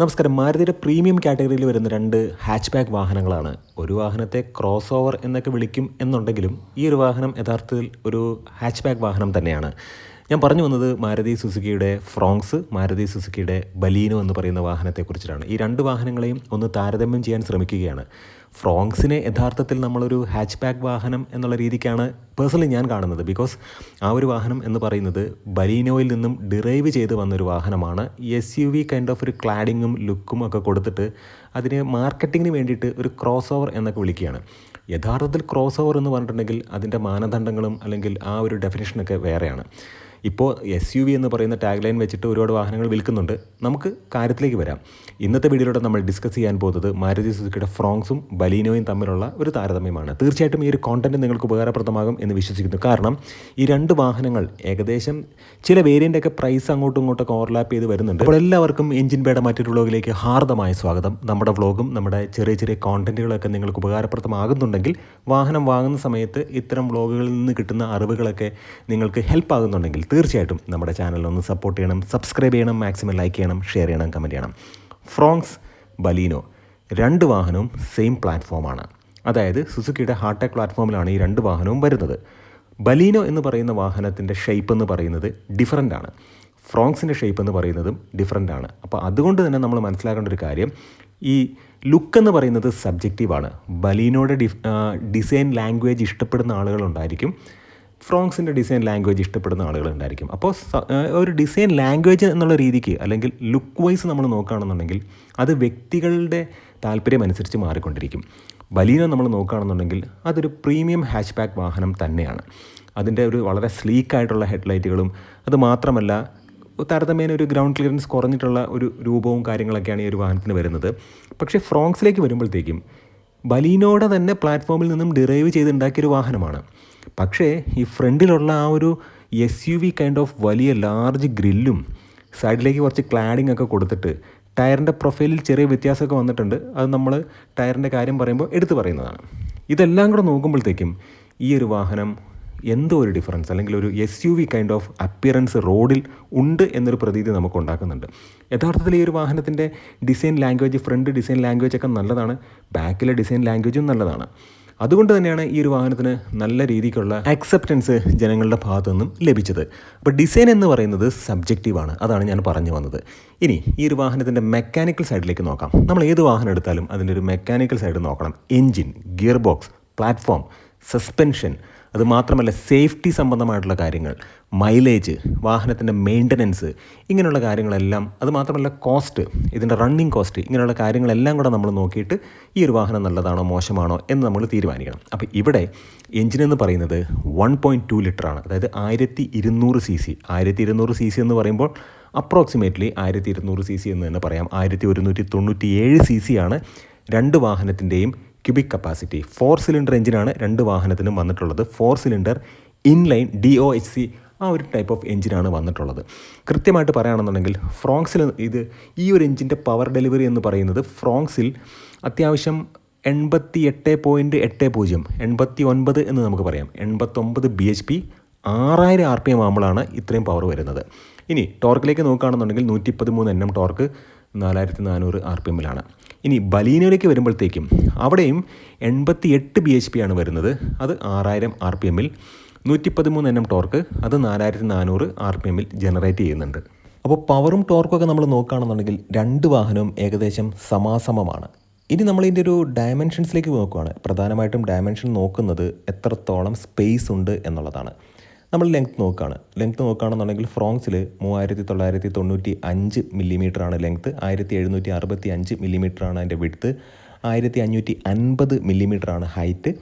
നമസ്കാരം. മാരുതിയുടെ പ്രീമിയം കാറ്റഗറിയിൽ വരുന്ന രണ്ട് ഹാച്ച് ബാക്ക് വാഹനങ്ങളാണ്. ഒരു വാഹനത്തെ ക്രോസ് ഓവർ എന്നൊക്കെ വിളിക്കും എന്നുണ്ടെങ്കിലും ഈ ഒരു വാഹനം യഥാർത്ഥത്തിൽ ഒരു ഹാച്ച് ബാക്ക് വാഹനം തന്നെയാണ്. ഞാൻ പറഞ്ഞു വന്നത് മാരുതി സുസുക്കിയുടെ ഫ്രോങ്സ് മാരുതി സുസുക്കിയുടെ ബലീനോ എന്ന് പറയുന്ന വാഹനത്തെക്കുറിച്ചിട്ടാണ്. ഈ രണ്ട് വാഹനങ്ങളെയും ഒന്ന് താരതമ്യം ചെയ്യാൻ ശ്രമിക്കുകയാണ്. ഫ്രോങ്സിനെ യഥാർത്ഥത്തിൽ നമ്മളൊരു ഹാച്ച് ബാക്ക് വാഹനം എന്നുള്ള രീതിക്കാണ് പേഴ്സണലി ഞാൻ കാണുന്നത്. ബിക്കോസ് ആ ഒരു വാഹനം എന്ന് പറയുന്നത് ബലീനോയിൽ നിന്നും ഡിറൈവ് ചെയ്ത് വന്നൊരു വാഹനമാണ്. S U V kind of ഒരു ക്ലാഡിങ്ങും ലുക്കും ഒക്കെ കൊടുത്തിട്ട് അതിന് മാർക്കറ്റിങ്ങിന് വേണ്ടിയിട്ട് ഒരു ക്രോസ് ഓവർ എന്നൊക്കെ വിളിക്കുകയാണ്. യഥാർത്ഥത്തിൽ ക്രോസ് ഓവർ എന്ന് പറഞ്ഞിട്ടുണ്ടെങ്കിൽ അതിന്റെ മാനദണ്ഡങ്ങളും അല്ലെങ്കിൽ ആ ഒരു ഡെഫിനേഷനൊക്കെ വേറെയാണ്. ഇപ്പോൾ എസ് യു വി എന്ന് പറയുന്ന ടാഗ് ലൈൻ വെച്ചിട്ട് ഒരുപാട് വാഹനങ്ങൾ വിൽക്കുന്നുണ്ട്. നമുക്ക് കാര്യത്തിലേക്ക് വരാം. ഇന്നത്തെ വീഡിയോയിലൂടെ നമ്മൾ ഡിസ്കസ് ചെയ്യാൻ പോകുന്നത് മാരുതി സുസുക്കിയുടെ ഫ്രോങ്സും ബലീനോയും തമ്മിലുള്ള ഒരു താരതമ്യമാണ്. തീർച്ചയായിട്ടും ഈ ഒരു കോണ്ടന്റ് നിങ്ങൾക്ക് ഉപകാരപ്രദമാകും എന്ന് വിശ്വസിക്കുന്നു. കാരണം ഈ രണ്ട് വാഹനങ്ങൾ ഏകദേശം ചില വേരിയന്റൊക്കെ പ്രൈസ് അങ്ങോട്ടും ഇങ്ങോട്ടൊക്കെ ഓവർലാപ്പ് ചെയ്ത് വരുന്നുണ്ട്. അപ്പോൾ എല്ലാവർക്കും എഞ്ചിൻ ബേഡ മറ്റൊരു വ്ളോഗിലേക്ക് ഹാർദമായ സ്വാഗതം. നമ്മുടെ വ്ളോഗും നമ്മുടെ ചെറിയ ചെറിയ കോണ്ടന്റുകളൊക്കെ നിങ്ങൾക്ക് ഉപകാരപ്രദമാകുന്നുണ്ടെങ്കിൽ വാഹനം വാങ്ങുന്ന സമയത്ത് ഇത്തരം വ്ളോഗുകളിൽ നിന്ന് കിട്ടുന്ന അറിവുകളൊക്കെ നിങ്ങൾക്ക് ഹെൽപ്പ് ആകുന്നുണ്ടെങ്കിൽ തീർച്ചയായിട്ടും നമ്മുടെ ചാനൽ ഒന്ന് സപ്പോർട്ട് ചെയ്യണം സബ്സ്ക്രൈബ് ചെയ്യണം മാക്സിമം ലൈക്ക് ചെയ്യണം ഷെയർ ചെയ്യണം കമന്റ് ചെയ്യണം. ഫ്രോങ്സ് ബലീനോ രണ്ട് വാഹനവും സെയിം പ്ലാറ്റ്ഫോമാണ് അതായത് സുസുക്കിയുടെ ഹാർട്ടെക് പ്ലാറ്റ്ഫോമിലാണ് ഈ രണ്ട് വാഹനവും വരുന്നത്. ബലീനോ എന്ന് പറയുന്ന വാഹനത്തിന്റെ ഷേപ്പ് എന്ന് പറയുന്നത് ഡിഫറന്റ് ആണ്. ഫ്രോങ്സിന്റെ ഷേപ്പ് എന്ന് പറയുന്നതും ഡിഫറന്റ് ആണ്. അപ്പോൾ അതുകൊണ്ട് തന്നെ നമ്മൾ മനസ്സിലാക്കേണ്ട ഒരു കാര്യം ഈ ലുക്ക് എന്ന് പറയുന്നത് സബ്ജക്റ്റീവാണ് ബലീനോയുടെ ഡിസൈൻ ലാംഗ്വേജ് ഇഷ്ടപ്പെടുന്ന ആളുകളുണ്ടായിരിക്കും ഫ്രോങ്സിന്റെ ഡിസൈൻ ലാംഗ്വേജ് ഇഷ്ടപ്പെടുന്ന ആളുകളുണ്ടായിരിക്കും അപ്പോൾ ഒരു ഡിസൈൻ ലാംഗ്വേജ് എന്നുള്ള രീതിക്ക് അല്ലെങ്കിൽ ലുക്ക് വൈസ് നമ്മൾ നോക്കുകയാണെന്നുണ്ടെങ്കിൽ അത് വ്യക്തികളുടെ താല്പര്യം അനുസരിച്ച് മാറിക്കൊണ്ടിരിക്കും. ബലീന നമ്മൾ നോക്കുകയാണെന്നുണ്ടെങ്കിൽ അതൊരു പ്രീമിയം ഹാച്ച് ബാക്ക് വാഹനം തന്നെയാണ്. അതിന്റെ ഒരു വളരെ സ്ലീക്കായിട്ടുള്ള ഹെഡ്ലൈറ്റുകളും അത് മാത്രമല്ല താരതമ്യേന ഒരു ഗ്രൗണ്ട് ക്ലിയറൻസ് കുറഞ്ഞിട്ടുള്ള ഒരു രൂപവും കാര്യങ്ങളൊക്കെയാണ് ഈ ഒരു വാഹനത്തിന് വരുന്നത്. പക്ഷേ ഫ്രോങ്സിലേക്ക് വരുമ്പോഴത്തേക്കും ബലീനോടെ തന്നെ പ്ലാറ്റ്ഫോമിൽ നിന്നും ഡിറൈവ് ചെയ്തുണ്ടാക്കിയൊരു വാഹനമാണ്. പക്ഷേ ഈ ഫ്രണ്ടിലുള്ള ആ ഒരു S U V kind of വലിയ ലാർജ് ഗ്രില്ലും സൈഡിലേക്ക് കുറച്ച് ക്ലാഡിംഗ് ഒക്കെ കൊടുത്തിട്ട് ടയറിന്റെ പ്രൊഫൈലിൽ ചെറിയ വ്യത്യാസമൊക്കെ വന്നിട്ടുണ്ട്. അത് നമ്മൾ ടയറിന്റെ കാര്യം പറയുമ്പോൾ എടുത്തു പറയുന്നതാണ്. ഇതെല്ലാം കൂടെ നോക്കുമ്പോഴത്തേക്കും ഈ ഒരു വാഹനം എന്തോ ഒരു ഡിഫറൻസ് അല്ലെങ്കിൽ ഒരു S U V kind of appearance റോഡിൽ ഉണ്ട് എന്നൊരു പ്രതീതി നമുക്ക് ഉണ്ടാക്കുന്നുണ്ട്. യഥാർത്ഥത്തിൽ ഈ ഒരു വാഹനത്തിന്റെ design language front design language ഒക്കെ നല്ലതാണ് ബാക്കിലെ ഡിസൈൻ ലാംഗ്വേജും നല്ലതാണ്. അതുകൊണ്ട് തന്നെയാണ് ഈ ഒരു വാഹനത്തിന് നല്ല രീതിക്കുള്ള അക്സെപ്റ്റൻസ് ജനങ്ങളുടെ ഭാഗത്തു നിന്നും ലഭിച്ചത്. അപ്പോൾ ഡിസൈൻ എന്ന് പറയുന്നത് സബ്ജക്റ്റീവാണ് അതാണ് ഞാൻ പറഞ്ഞു വന്നത്. ഇനി ഈ ഒരു വാഹനത്തിന്റെ മെക്കാനിക്കൽ സൈഡിലേക്ക് നോക്കാം. നമ്മൾ ഏത് വാഹനം എടുത്താലും അതിന്റെ ഒരു മെക്കാനിക്കൽ സൈഡ് നോക്കണം. Engine gear box platform suspension അതുമാത്രമല്ല സേഫ്റ്റി സംബന്ധമായിട്ടുള്ള കാര്യങ്ങൾ. മൈലേജ് വാഹനത്തിന്റെ മെയിന്റനൻസ് ഇങ്ങനെയുള്ള കാര്യങ്ങളെല്ലാം അതുമാത്രമല്ല കോസ്റ്റ് ഇതിന്റെ റണ്ണിങ് കോസ്റ്റ് ഇങ്ങനെയുള്ള കാര്യങ്ങളെല്ലാം കൂടെ നമ്മൾ നോക്കിയിട്ട് ഈ ഒരു വാഹനം നല്ലതാണോ മോശമാണോ എന്ന് നമ്മൾ തീരുമാനിക്കണം. അപ്പോൾ ഇവിടെ എഞ്ചിൻ എന്ന് പറയുന്നത് വൺ പോയിന്റ് ടു ലിറ്ററാണ് അതായത് ആയിരത്തി ഇരുന്നൂറ് സി സി ആയിരത്തി ഇരുന്നൂറ് സി സി എന്ന് പറയുമ്പോൾ അപ്രോക്സിമേറ്റ്ലി ആയിരത്തി ഇരുന്നൂറ് സി സി എന്ന് തന്നെ പറയാം. ആയിരത്തി ഒരുന്നൂറ്റി തൊണ്ണൂറ്റി ഏഴ് സി സി ആണ് രണ്ട് വാഹനത്തിന്റെയും ക്യൂബിക് കപ്പാസിറ്റി ഫോർ സിലിണ്ടർ എഞ്ചിനാണ് രണ്ട് വാഹനത്തിനും വന്നിട്ടുള്ളത്. Four cylinder inline D O H C ആ ഒരു ടൈപ്പ് ഓഫ് എഞ്ചിനാണ് വന്നിട്ടുള്ളത്. കൃത്യമായിട്ട് പറയുകയാണെന്നുണ്ടെങ്കിൽ ഫ്രോങ്സിൽ ഇത് ഈ ഒരു എഞ്ചിന്റെ പവർ ഡെലിവറി എന്ന് പറയുന്നത് ഫ്രോങ്സിൽ അത്യാവശ്യം എൺപത്തി എട്ട് പോയിന്റ് എട്ട് പൂജ്യം എൺപത്തി ഒൻപത് എന്ന് നമുക്ക് പറയാം. എൺപത്തൊമ്പത് ബി എച്ച് പി ആറായിരം ആർ പി എം ആകുമ്പോഴാണ് ഇത്രയും പവർ വരുന്നത്. ഇനി ടോർക്കിലേക്ക് നോക്കുകയാണെന്നുണ്ടെങ്കിൽ നൂറ്റി പതിമൂന്ന് എൻ എം ടോർക്ക് നാലായിരത്തി നാനൂറ് ആർ പി എമ്മിലാണ് ഇനി ബലീനയിലേക്ക് വരുമ്പോഴത്തേക്കും അവിടെയും എൺപത്തി എട്ട് ബി എച്ച് പി ആണ് വരുന്നത്. അത് ആറായിരം ആർ പി എമ്മിൽ നൂറ്റി പതിമൂന്ന് എൻ എം ടോർക്ക് അത് നാലായിരത്തി നാനൂറ് ആർ പി എമ്മിൽ ജനറേറ്റ് ചെയ്യുന്നുണ്ട്. അപ്പോൾ പവറും ടോർക്കും ഒക്കെ നമ്മൾ നോക്കുകയാണെന്നുണ്ടെങ്കിൽ രണ്ട് വാഹനവും ഏകദേശം സമാസമമാണ്. ഇനി നമ്മൾ ഇതിന്റെ ഒരു ഡയമെൻഷൻസിലേക്ക് നോക്കുകയാണ് പ്രധാനമായിട്ടും ഡയമെൻഷൻ നോക്കുന്നത് എത്രത്തോളം സ്പേസ് ഉണ്ട് എന്നുള്ളതാണ്. നമ്മൾ ലെങ്ത് നോക്കുകയാണ്. ലെങ്ത് നോക്കുകയാണെന്നുണ്ടെങ്കിൽ ഫ്രോങ്സിൽ മൂവായിരത്തി തൊള്ളായിരത്തി തൊണ്ണൂറ്റി അഞ്ച് മില്ലിമീറ്ററാണ് ലെങ്ത് ആയിരത്തി എഴുന്നൂറ്റി അറുപത്തി അഞ്ച് മില്ലിമീറ്ററാണ് അതിന്റെ വിടുത്ത് ആയിരത്തി അഞ്ഞൂറ്റി അൻപത് മില്ലിമീറ്ററാണ് ഹൈറ്റ്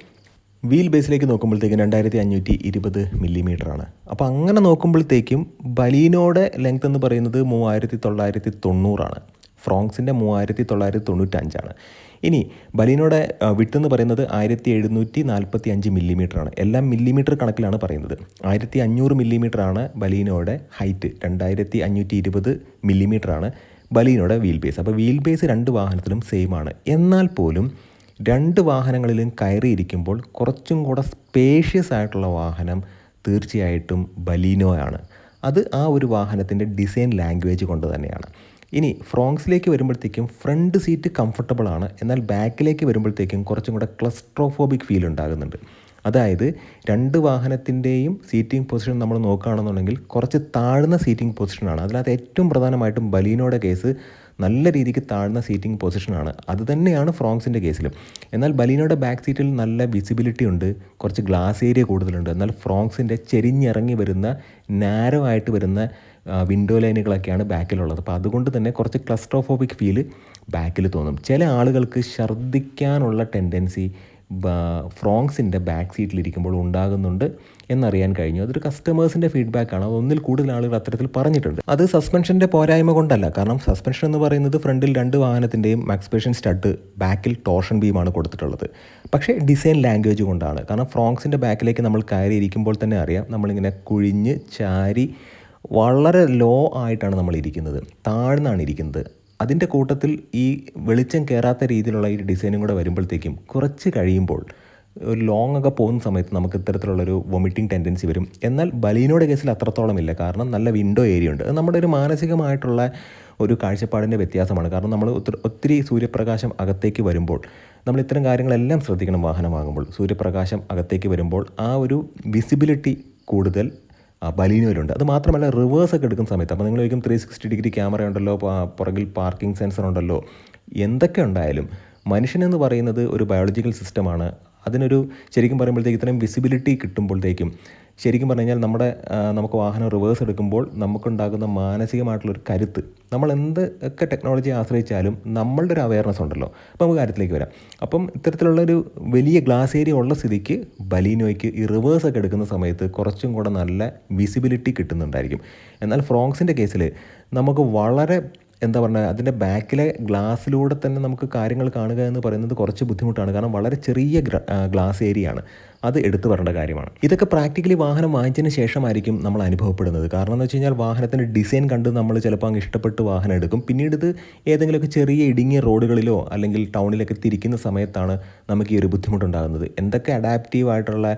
വീൽ ബേസിലേക്ക് നോക്കുമ്പോഴത്തേക്കും രണ്ടായിരത്തി അഞ്ഞൂറ്റി ഇരുപത് മില്ലിമീറ്ററാണ് അപ്പോൾ അങ്ങനെ നോക്കുമ്പോഴത്തേക്കും ബലീനോടെ ലെങ്ത് എന്ന് പറയുന്നത് മൂവായിരത്തി തൊള്ളായിരത്തി തൊണ്ണൂറാണ് ഫ്രോങ്സിന്റെ മൂവായിരത്തി തൊള്ളായിരത്തി തൊണ്ണൂറ്റഞ്ചാണ് ഇനി ബലീനോടെ വിട്ട് എന്ന് പറയുന്നത് ആയിരത്തി എഴുന്നൂറ്റി നാൽപ്പത്തി അഞ്ച് മില്ലിമീറ്ററാണ്. എല്ലാം മില്ലിമീറ്റർ കണക്കിലാണ് പറയുന്നത്. ആയിരത്തി അഞ്ഞൂറ് മില്ലിമീറ്ററാണ് ബലീനോയുടെ ഹൈറ്റ്. രണ്ടായിരത്തി അഞ്ഞൂറ്റി ഇരുപത് മില്ലിമീറ്ററാണ് ബലീനോയുടെ വീൽ ബേസ്. അപ്പോൾ വീൽ ബേസ് രണ്ട് വാഹനത്തിലും സെയിം ആണ് എന്നാൽ പോലും രണ്ട് വാഹനങ്ങളിലും കയറിയിരിക്കുമ്പോൾ കുറച്ചും കൂടെ സ്പേഷ്യസ് ആയിട്ടുള്ള വാഹനം തീർച്ചയായിട്ടും ബലീനോയാണ്. അത് ആ ഒരു വാഹനത്തിന്റെ ഡിസൈൻ ലാംഗ്വേജ് കൊണ്ട് തന്നെയാണ്. ഇനി ഫ്രോങ്സിലേക്ക് വരുമ്പോഴത്തേക്കും ഫ്രണ്ട് സീറ്റ് കംഫർട്ടബിൾ ആണ്. എന്നാൽ ബാക്കിലേക്ക് വരുമ്പോഴത്തേക്കും കുറച്ചും കൂടെ ക്ലസ്ട്രോഫോബിക് ഫീൽ ഉണ്ടാകുന്നുണ്ട്. അതായത് രണ്ട് വാഹനത്തിന്റെയും സീറ്റിംഗ് പൊസിഷൻ നമ്മൾ നോക്കുകയാണെന്നുണ്ടെങ്കിൽ കുറച്ച് താഴ്ന്ന സീറ്റിംഗ് പൊസിഷനാണ് അതിനകത്ത് ഏറ്റവും പ്രധാനമായിട്ടും ബലീനോയുടെ കേസ് നല്ല രീതിക്ക് താഴ്ന്ന സീറ്റിംഗ് പൊസിഷനാണ് അത് തന്നെയാണ് ഫ്രോങ്സിന്റെ കേസിലും എന്നാൽ ബലീനോയുടെ ബാക്ക് സീറ്റിൽ നല്ല വിസിബിലിറ്റി ഉണ്ട്. കുറച്ച് ഗ്ലാസ് ഏരിയ കൂടുതലുണ്ട്. എന്നാൽ ഫ്രോങ്സിന്റെ ചെരിഞ്ഞിറങ്ങി വരുന്ന നാരോ ആയിട്ട് വരുന്ന വിൻഡോ ലൈനുകളൊക്കെയാണ് ബാക്കിലുള്ളത് അപ്പോൾ അതുകൊണ്ട് തന്നെ കുറച്ച് ക്ലസ്ട്രോഫോബിക് ഫീൽ ബാക്കിൽ തോന്നും. ചില ആളുകൾക്ക് ഛർദ്ദിക്കാനുള്ള ടെൻഡൻസി ഫ്രോങ്സിന്റെ ബാക്ക് സീറ്റിലിരിക്കുമ്പോൾ ഉണ്ടാകുന്നുണ്ട് എന്നറിയാൻ കഴിഞ്ഞു. അതൊരു കസ്റ്റമേഴ്സിന്റെ ഫീഡ്ബാക്കാണ് ഒന്നിൽ കൂടുതൽ ആളുകൾ അത്തരത്തിൽ പറഞ്ഞിട്ടുണ്ട്. അത് സസ്പെൻഷന്റെ പോരായ്മ കൊണ്ടല്ല. കാരണം സസ്പെൻഷൻ എന്ന് പറയുന്നത് ഫ്രണ്ടിൽ രണ്ട് വാഹനത്തിന്റെയും മാക്സ്പേഷൻ സ്റ്റഡ് ബാക്കിൽ ടോർഷൻ ബീമാണ് കൊടുത്തിട്ടുള്ളത്. പക്ഷേ ഡിസൈൻ ലാംഗ്വേജ് കൊണ്ടാണ്. കാരണം ഫ്രോങ്സിന്റെ ബാക്കിലേക്ക് നമ്മൾ കയറിയിരിക്കുമ്പോൾ തന്നെ അറിയാം. നമ്മളിങ്ങനെ കുഴിഞ്ഞ് ചാരി വളരെ ലോ ആയിട്ടാണ് നമ്മൾ ഇരിക്കുന്നത്. താഴ്ന്നാണ് ഇരിക്കുന്നത്. അതിന്റെ കൂട്ടത്തിൽ ഈ വെളിച്ചം കയറാത്ത രീതിയിലുള്ള ഈ ഡിസൈനും കൂടെ വരുമ്പോഴത്തേക്കും കുറച്ച് കഴിയുമ്പോൾ ഒരു ലോങ് ഒക്കെ പോകുന്ന സമയത്ത് നമുക്ക് ഇത്തരത്തിലുള്ളൊരു വൊമിറ്റിംഗ് ടെൻഡൻസി വരും. എന്നാൽ ബലീനോടെ കേസിൽ അത്രത്തോളം ഇല്ല കാരണം നല്ല വിൻഡോ ഏരിയ ഉണ്ട്. അത് നമ്മുടെ ഒരു മാനസികമായിട്ടുള്ള ഒരു കാഴ്ചപ്പാടിന്റെ വ്യത്യാസമാണ്. കാരണം നമ്മൾ ഒത്തിരി സൂര്യപ്രകാശം അകത്തേക്ക് വരുമ്പോൾ നമ്മൾ ഇത്തരം കാര്യങ്ങളെല്ലാം ശ്രദ്ധിക്കണം വാഹനം വാങ്ങുമ്പോൾ. സൂര്യപ്രകാശം അകത്തേക്ക് വരുമ്പോൾ ആ ഒരു വിസിബിലിറ്റി കൂടുതൽ ബലീനോയിലുണ്ട് അത് മാത്രമല്ല റിവേഴ്സ് ഒക്കെ എടുക്കുന്ന സമയത്ത് അപ്പോൾ നിങ്ങൾ ചോദിക്കും ത്രീ സിക്സ്റ്റി ഡിഗ്രി ക്യാമറ ഉണ്ടല്ലോ പുറകിൽ പാർക്കിംഗ് സെൻസർ ഉണ്ടല്ലോ എന്തൊക്കെ ഉണ്ടായാലും മനുഷ്യനെന്ന് പറയുന്നത് ഒരു ബയോളജിക്കൽ സിസ്റ്റമാണ് അതിനൊരു ശരിക്കും പറയുമ്പോഴത്തേക്ക് ഇത്രയും വിസിബിലിറ്റി കിട്ടുമ്പോഴത്തേക്കും ശരിക്കും പറഞ്ഞു കഴിഞ്ഞാൽ നമ്മുടെ നമുക്ക് വാഹനം റിവേഴ്സ് എടുക്കുമ്പോൾ നമുക്കുണ്ടാകുന്ന മാനസികമായിട്ടുള്ളൊരു കരുത്ത്. നമ്മൾ എന്ത് ഒക്കെ ടെക്നോളജി ആശ്രയിച്ചാലും നമ്മളുടെ ഒരു അവയർനെസ് ഉണ്ടല്ലോ. അപ്പോൾ നമുക്ക് കാര്യത്തിലേക്ക് വരാം. അപ്പം ഇത്തരത്തിലുള്ളൊരു വലിയ ഗ്ലാസ് ഏരിയ ഉള്ള സ്ഥിതിക്ക് ബലീനോയ്ക്ക് ഈ റിവേഴ്സ് ഒക്കെ എടുക്കുന്ന സമയത്ത് കുറച്ചും കൂടെ നല്ല വിസിബിലിറ്റി കിട്ടുന്നുണ്ടായിരിക്കും. എന്നാൽ ഫ്രോങ്സിന്റെ കേസിൽ നമുക്ക് വളരെ എന്താ പറഞ്ഞാൽ അതിന്റെ ബാക്കിലെ ഗ്ലാസ്സിലൂടെ തന്നെ നമുക്ക് കാര്യങ്ങൾ കാണുക എന്ന് പറയുന്നത് കുറച്ച് ബുദ്ധിമുട്ടാണ്. കാരണം വളരെ ചെറിയ ഗ്ലാസ് ഏരിയ ആണ്. അത് എടുത്തു പറയേണ്ട കാര്യമാണ്. ഇതൊക്കെ പ്രാക്ടിക്കലി വാഹനം വാങ്ങിച്ചതിന് ശേഷമായിരിക്കും നമ്മൾ അനുഭവപ്പെടുന്നത്. കാരണം എന്ന് വെച്ച് കഴിഞ്ഞാൽ വാഹനത്തിന്റെ ഡിസൈൻ കണ്ട് നമ്മൾ ചിലപ്പോൾ അങ്ങ് ഇഷ്ടപ്പെട്ട് വാഹനം എടുക്കും. പിന്നീട് ഇത് ഏതെങ്കിലുമൊക്കെ ചെറിയ ഇടുങ്ങിയ റോഡുകളിലോ അല്ലെങ്കിൽ ടൗണിലൊക്കെ തിരിക്കുന്ന സമയത്താണ് നമുക്ക് ഈ ഒരു ബുദ്ധിമുട്ടുണ്ടാകുന്നത്. എന്തൊക്കെ അഡാപ്റ്റീവ് ആയിട്ടുള്ള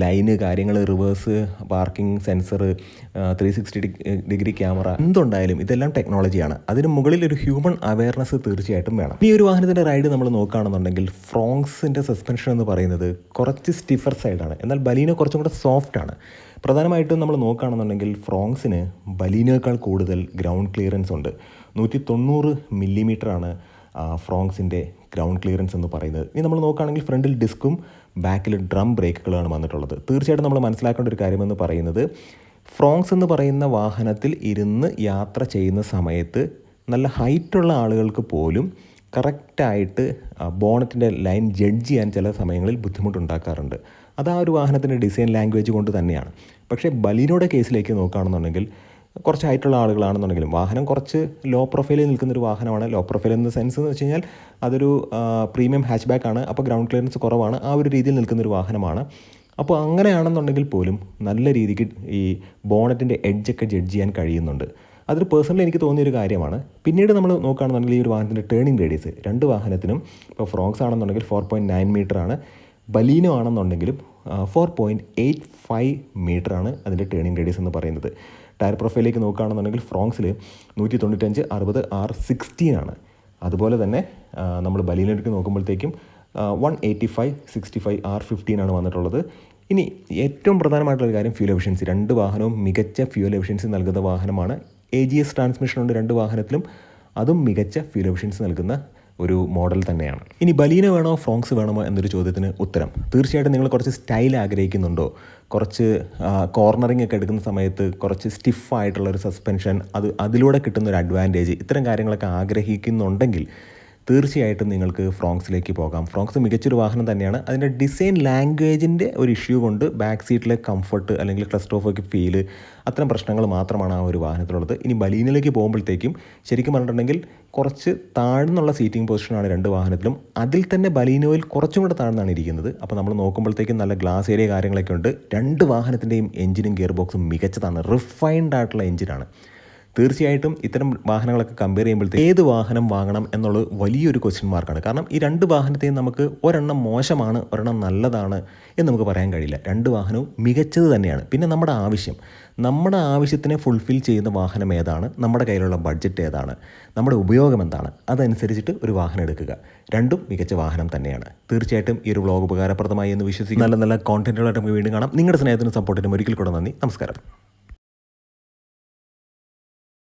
ലൈന് കാര്യങ്ങൾ reverse parking sensor three sixty degree camera എന്തുണ്ടായാലും ഇതെല്ലാം ടെക്നോളജിയാണ് അതിന് മുകളിൽ ഒരു ഹ്യൂമൻ അവയർനെസ് തീർച്ചയായിട്ടും വേണം. ഈ ഒരു വാഹനത്തിന്റെ റൈഡ് നമ്മൾ നോക്കുകയാണെന്നുണ്ടെങ്കിൽ ഫ്രോങ്സിന്റെ സസ്പെൻഷൻ എന്ന് പറയുന്നത് കുറച്ച് സ്റ്റിഫർ സൈഡാണ് എന്നാൽ ബലീനോ കുറച്ചും കൂടെ സോഫ്റ്റ് ആണ്. പ്രധാനമായിട്ടും നമ്മൾ നോക്കുകയാണെന്നുണ്ടെങ്കിൽ ഫ്രോങ്സിന് ബലീനേക്കാൾ കൂടുതൽ ഗ്രൗണ്ട് ക്ലിയറൻസ് ഉണ്ട്. നൂറ്റി തൊണ്ണൂറ് മില്ലിമീറ്ററാണ് ഫ്രോങ്സിന്റെ ഗ്രൗണ്ട് ക്ലിയറൻസ് എന്ന് പറയുന്നത്. ഇനി നമ്മൾ നോക്കുകയാണെങ്കിൽ ഫ്രണ്ടിൽ ഡിസ്കും ബാക്കിൽ ഡ്രം ബ്രേക്കുകളാണ് വന്നിട്ടുള്ളത്. തീർച്ചയായിട്ടും നമ്മൾ മനസ്സിലാക്കേണ്ട ഒരു കാര്യമെന്ന് പറയുന്നത് ഫ്രോങ്സ് എന്ന് പറയുന്ന വാഹനത്തിൽ ഇരുന്ന് യാത്ര ചെയ്യുന്ന സമയത്ത് നല്ല ഹൈറ്റുള്ള ആളുകൾക്ക് പോലും കറക്റ്റായിട്ട് ബോണറ്റിന്റെ ലൈൻ ജഡ്ജ് ചെയ്യാൻ ചില സമയങ്ങളിൽ ബുദ്ധിമുട്ടുണ്ടാക്കാറുണ്ട്. അത് ആ ഒരു വാഹനത്തിന്റെ ഡിസൈൻ ലാംഗ്വേജ് കൊണ്ട് തന്നെയാണ്. പക്ഷേ ബലീനോടെ കേസിലേക്ക് നോക്കുകയാണെന്നുണ്ടെങ്കിൽ കുറച്ച് ഹൈറ്റുള്ള ആളുകളാണെന്നുണ്ടെങ്കിലും വാഹനം കുറച്ച് ലോ പ്രൊഫൈലിൽ നിൽക്കുന്ന ഒരു വാഹനമാണ്. ലോ പ്രൊഫൈൽ എന്ന സെൻസ് എന്ന് വെച്ച് കഴിഞ്ഞാൽ അതൊരു പ്രീമിയം ഹാച്ച് ബാക്ക് ആണ്. അപ്പോൾ ഗ്രൗണ്ട് ക്ലിയറൻസ് കുറവാണ്. ആ ഒരു രീതിയിൽ നിൽക്കുന്ന ഒരു വാഹനമാണ്. അപ്പോൾ അങ്ങനെയാണെന്നുണ്ടെങ്കിൽ പോലും നല്ല രീതിക്ക് ഈ ബോണറ്റിന്റെ എഡ്ജൊക്കെ ജഡ്ജ് ചെയ്യാൻ കഴിയുന്നുണ്ട്. അതൊരു പേഴ്സണലി എനിക്ക് തോന്നിയ ഒരു കാര്യമാണ്. പിന്നീട് നമ്മൾ നോക്കുകയാണെന്നുണ്ടെങ്കിൽ ഈ ഒരു വാഹനത്തിന്റെ ടേണിംഗ് റേഡിയസ് രണ്ട് വാഹനത്തിനും ഇപ്പോൾ ഫ്രോക്സ് ആണെന്നുണ്ടെങ്കിൽ ഫോർ പോയിന്റ് നയൻ മീറ്റർ ആണ്. ബലീനോ ആണെന്നുണ്ടെങ്കിലും four point eight five metre ആണ് അതിന്റെ ടേണിംഗ് റേഡിയസ് എന്ന് പറയുന്നത്. ടയർ പ്രൊഫൈലിലേക്ക് നോക്കുകയാണെന്നുണ്ടെങ്കിൽ ഫ്രോങ്സിൽ നൂറ്റി തൊണ്ണൂറ്റഞ്ച് അറുപത് ആർ സിക്സ്റ്റീൻ ആണ്. അതുപോലെ തന്നെ നമ്മൾ ബലീനോയ്ക്ക് നോക്കുമ്പോഴത്തേക്കും one eighty five sixty five R fifteen ആണ് വന്നിട്ടുള്ളത്. ഇനി ഏറ്റവും പ്രധാനമായിട്ടുള്ള കാര്യം ഫ്യൂൽ എഫിഷ്യൻസി രണ്ട് വാഹനവും മികച്ച ഫ്യൂൽ എഫിഷ്യൻസി നൽകുന്ന വാഹനമാണ് എ ജി എസ് ട്രാൻസ്മിഷൻ ഉണ്ട് രണ്ട് വാഹനത്തിലും. അതും മികച്ച ഫ്യൂൽ എഫിഷ്യൻസി നൽകുന്ന ഒരു മോഡൽ തന്നെയാണ്. ഇനി ബലീന വേണോ ഫ്രോങ്സ് വേണമോ എന്നൊരു ചോദ്യത്തിന് ഉത്തരം. തീർച്ചയായിട്ടും നിങ്ങൾ കുറച്ച് സ്റ്റൈൽ ആഗ്രഹിക്കുന്നുണ്ടോ? കുറച്ച് കോർണറിങ് ഒക്കെ എടുക്കുന്ന സമയത്ത് കുറച്ച് സ്റ്റിഫായിട്ടുള്ള ഒരു സസ്പെൻഷൻ അത് അതിലൂടെ കിട്ടുന്ന ഒരു അഡ്വാന്റേജ് ഇത്തരം കാര്യങ്ങളൊക്കെ ആഗ്രഹിക്കുന്നുണ്ടെങ്കിൽ തീർച്ചയായിട്ടും നിങ്ങൾക്ക് ഫ്രോങ്സിലേക്ക് പോകാം. ഫ്രോങ്സ് മികച്ചൊരു വാഹനം തന്നെയാണ്. അതിന്റെ ഡിസൈൻ ലാംഗ്വേജിന്റെ ഒരു ഇഷ്യൂ കൊണ്ട് ബാക്ക് സീറ്റിലെ കംഫർട്ട് അല്ലെങ്കിൽ ക്ലസ്റ്റോഫോക്ക് ഫീൽ അത്തരം പ്രശ്നങ്ങൾ മാത്രമാണ് ആ ഒരു വാഹനത്തിലുള്ളത്. ഇനി ബലീനിലേക്ക് പോകുമ്പോഴത്തേക്കും ശരിക്കും പറഞ്ഞിട്ടുണ്ടെങ്കിൽ കുറച്ച് താഴ്ന്നുള്ള സീറ്റിംഗ് പൊസിഷനാണ് രണ്ട് വാഹനത്തിലും. അതിൽ തന്നെ ബലീനോയിൽ കുറച്ചും കൂടെ താഴ്ന്നാണ് ഇരിക്കുന്നത്. അപ്പോൾ നമ്മൾ നോക്കുമ്പോഴത്തേക്കും നല്ല ഗ്ലാസ് ഏരിയ കാര്യങ്ങളൊക്കെ ഉണ്ട്. രണ്ട് വാഹനത്തിന്റെയും എഞ്ചിനും ഗിയർ ബോക്സും മികച്ചതാണ്. റിഫൈൻഡ് ആയിട്ടുള്ള എഞ്ചിനാണ് തീർച്ചയായിട്ടും ഇത്തരം വാഹനങ്ങളൊക്കെ കമ്പയർ ചെയ്യുമ്പോഴത്തേക്ക് ഏത് വാഹനം വാങ്ങണം എന്നുള്ളത് വലിയൊരു ക്വസ്റ്റ്യൻ മാർക്കാണ് കാരണം ഈ രണ്ട് വാഹനത്തെയും നമുക്ക് ഒരെണ്ണം മോശമാണ് ഒരെണ്ണം നല്ലതാണ് എന്ന് നമുക്ക് പറയാൻ കഴിയില്ല. രണ്ട് വാഹനവും മികച്ചത് തന്നെയാണ്. പിന്നെ നമ്മുടെ ആവശ്യം. നമ്മുടെ ആവശ്യത്തിനെ ഫുൾഫിൽ ചെയ്യുന്ന വാഹനം ഏതാണ്? നമ്മുടെ കയ്യിലുള്ള ബഡ്ജറ്റ് ഏതാണ്? നമ്മുടെ ഉപയോഗം എന്താണ്? അതനുസരിച്ചിട്ട് ഒരു വാഹനം എടുക്കുക. രണ്ടും മികച്ച വാഹനം തന്നെയാണ്. തീർച്ചയായിട്ടും ഈ ഒരു വ്ളോഗ് ഉപകാരപ്രദമായി എന്ന് വിശ്വസിക്കുന്നു. നല്ല നല്ല കോണ്ടന്റുകളായിട്ട് നമുക്ക് വീണ്ടും കാണാം. നിങ്ങളുടെ സ്നേഹത്തിനും സപ്പോർട്ടിനും ഒരിക്കൽ കൂടെ നന്ദി. നമസ്കാരം.